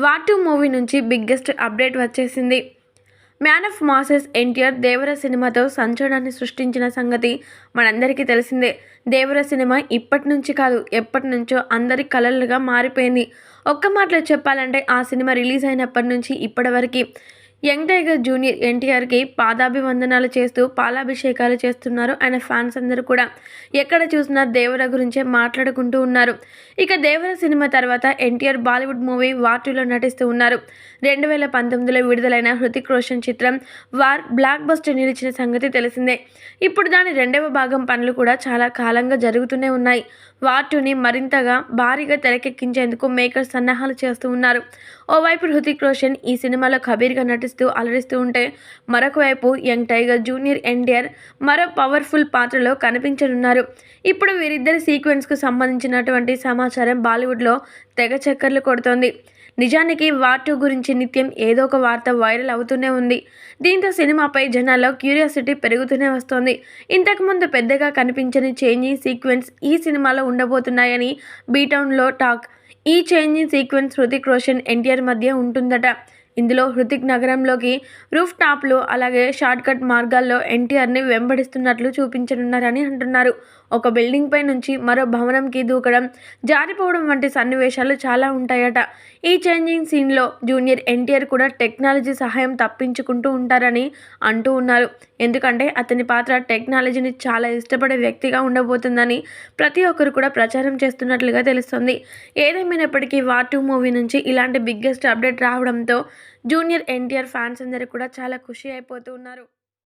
వాటు movie నుంచి biggest update వచ్చేసింది. Man of masses NTR Devara సినిమాతో సంచలనాన్ని సృష్టించిన సంగతి మనందరికీ తెలిసిందే. దేవర సినిమా ఇప్పటి నుంచి కాదు ఎప్పటి నుంచో అందరి కలలుగా మారిపోయింది. ఒక్క మాటలో చెప్పాలంటే ఆ సినిమా రిలీజ్ అయినప్పటి నుంచి ఇప్పటివరకు యంగ్ టైగర్ జూనియర్ ఎన్టీఆర్కి పాదాభివందనాలు చేస్తూ పాలాభిషేకాలు చేస్తున్నారు. ఆయన ఫ్యాన్స్ అందరూ కూడా ఎక్కడ చూసినా దేవర గురించే మాట్లాడుకుంటూ ఉన్నారు. ఇక దేవర సినిమా తర్వాత ఎన్టీఆర్ బాలీవుడ్ మూవీ వార్టులో నటిస్తూ ఉన్నారు. రెండు వేల పంతొమ్మిదిలో విడుదలైన హృతిక్ రోషన్ చిత్రం వార్ బ్లాక్ బస్టర్ నిలిచిన సంగతి తెలిసిందే. ఇప్పుడు దాని రెండవ భాగం పనులు కూడా చాలా కాలంగా జరుగుతూనే ఉన్నాయి. వార్టుని మరింతగా భారీగా తెరకెక్కించేందుకు మేకర్స్ సన్నాహాలు చేస్తూ ఉన్నారు. ఓవైపు హృతిక్ రోషన్ ఈ సినిమాలో కబీర్గా నటిస్తూ అలరిస్తూ ఉంటే మరొక వైపు యంగ్ టైగర్ జూనియర్ ఎన్టీఆర్ మరో పవర్ఫుల్ పాత్రలో కనిపించనున్నారు. ఇప్పుడు వీరిద్దరి సీక్వెన్స్కు సంబంధించినటువంటి సమాచారం బాలీవుడ్లో తెగ చక్కర్లు కొడుతోంది. నిజానికి వాటు గురించి నిత్యం ఏదో ఒక వార్త వైరల్ అవుతూనే ఉంది. దీంతో సినిమాపై జనాల్లో క్యూరియాసిటీ పెరుగుతూనే వస్తోంది. ఇంతకుముందు పెద్దగా కనిపించని చేంజింగ్ సీక్వెన్స్ ఈ సినిమాలో ఉండబోతున్నాయని బీటౌన్లో టాక్. ఈ చేంజింగ్ సీక్వెన్స్ హృతిక్ రోషన్ ఎన్టీఆర్ మధ్య ఉంటుందట. ఇందులో హృతిక్ నగరంలోకి రూఫ్ టాప్లు అలాగే షార్ట్కట్ మార్గాల్లో ఎన్టీఆర్ని వెంబడిస్తున్నట్లు చూపించనున్నారని అంటున్నారు. ఒక బిల్డింగ్ పై నుంచి మరో భవనంకి దూకడం జారిపోవడం వంటి సన్నివేశాలు చాలా ఉంటాయట. ఈ చేంజింగ్ సీన్లో జూనియర్ ఎన్టీఆర్ కూడా టెక్నాలజీ సహాయం తప్పించుకుంటూ ఉంటారని అంటూ ఉన్నారు. ఎందుకంటే అతని పాత్ర టెక్నాలజీని చాలా ఇష్టపడే వ్యక్తిగా ఉండబోతుందని ప్రతి ఒక్కరు కూడా ప్రచారం చేస్తున్నట్లుగా తెలుస్తుంది. ఏదేమైనప్పటికీ వార్ టూ మూవీ నుంచి ఇలాంటి బిగ్గెస్ట్ అప్డేట్ రావడంతో జూనియర్ ఎన్టీఆర్ ఫ్యాన్స్ అందరూ కూడా చాలా ఖుషి అయిపోతూ ఉన్నారు.